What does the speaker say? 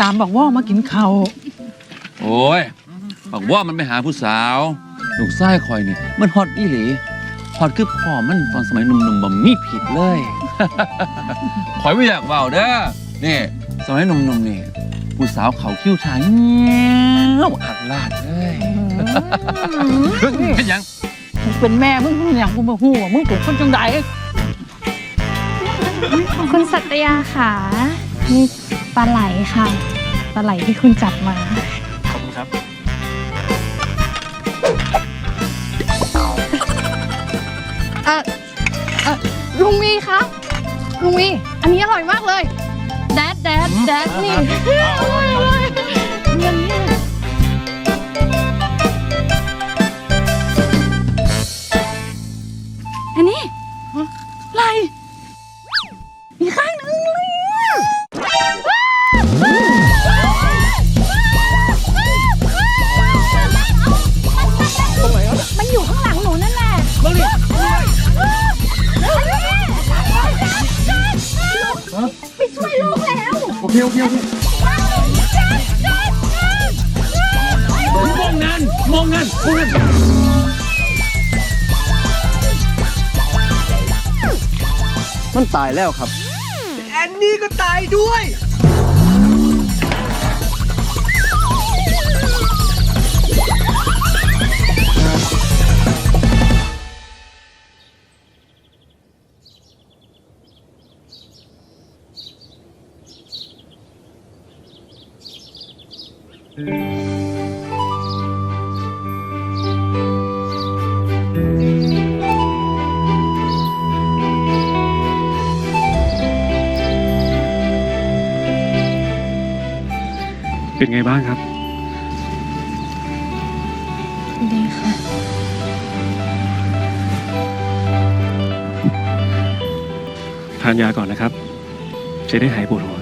ตามบอกว่ามากินข้าวโอ้ยบอกว่ามันไปหาผู้สาวลูกไส้คอยเนี่ยมันฮอตอีหลีฮอตคือพ่อมันตอนสมัยหนุ่มๆบ่มีผิดเลย คอยไม่อยากเบาเด้อนี่สมัยหนุ่มๆนี่ผู้สาวเขาคิ้วทางเงี้ยวหักลาดเลยเป็นหยังมึงเป็นแม่มึงมึงอย่างกูมาหูว่ามึงเป็นคนจังใดคุณสัตยาค่ะนี่ ปลาไหลค่ะ ปลาไหลที่คุณจับมา ขอบคุณครับ เออเออลุงวีคะลุงวี อันนี้อร่อยมากเลย แดดแดดแดดนี่อร่อย ไปช่วยลูกแล้วโอเคโอเคโอเคมองนั่นมองนั่นมองนั่นมันตายแล้วครับ แอนนี่ก็ตายด้วย เป็นไงบ้างครับ ดีค่ะ ทานยาก่อนนะครับ จะได้หายปวดหัว